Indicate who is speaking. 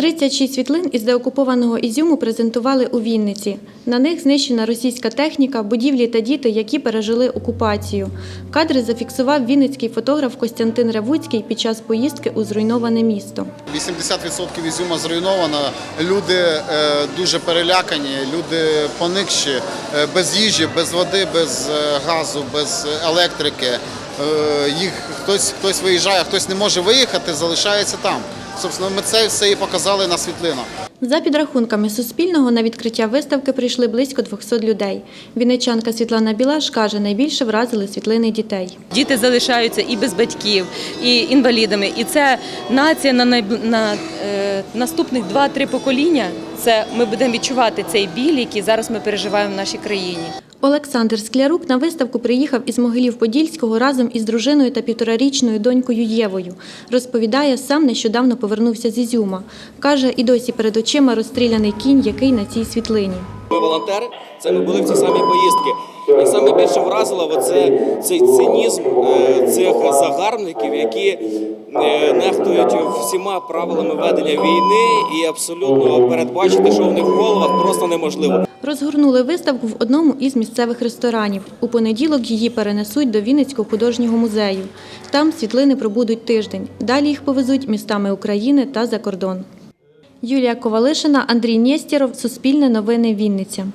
Speaker 1: 36 світлин із деокупованого Ізюму презентували у Вінниці. На них знищена російська техніка, будівлі та діти, які пережили окупацію. Кадри зафіксував вінницький фотограф Костянтин Ревуцький під час поїздки у зруйноване місто.
Speaker 2: 80% Ізюма зруйновано. Люди е, дуже перелякані, люди поникші, е, без їжі, без води, без е, газу, без електрики. Їх хтось, хтось виїжджає, хтось не може виїхати, залишається там. Собственно, ми це все і показали на світлинах.
Speaker 1: За підрахунками Суспільного, на відкриття виставки прийшли близько 200 людей. Вінничанка Світлана Білаш каже, найбільше вразили світлини дітей.
Speaker 3: Діти залишаються і без батьків, і інвалідами. І це нація на, найб- на е, наступних 2-3 покоління. Це ми будемо відчувати цей біль, який зараз ми переживаємо в нашій країні.
Speaker 1: Олександр Склярук на виставку приїхав із Могилів-Подільського разом із дружиною та півторарічною донькою Євою. Розповідає, сам нещодавно повернувся з Ізюма. Каже, і досі перед очима розстріляний кінь, який на цій світлині.
Speaker 4: Ми волонтери, це ми були в ці самі поїздки. І саме більше вразило оце, цей цинізм е, цих загарбників, які нехтують всіма правилами ведення війни і абсолютно передбачити, що в них в головах просто неможливо.
Speaker 1: Розгорнули виставку в одному із місцевих ресторанів. У понеділок її перенесуть до Вінницького художнього музею. Там світлини пробудуть тиждень. Далі їх повезуть містами України та за кордон. Юлія Ковалишина, Андрій Нєстєров, Суспільне новини Вінниця.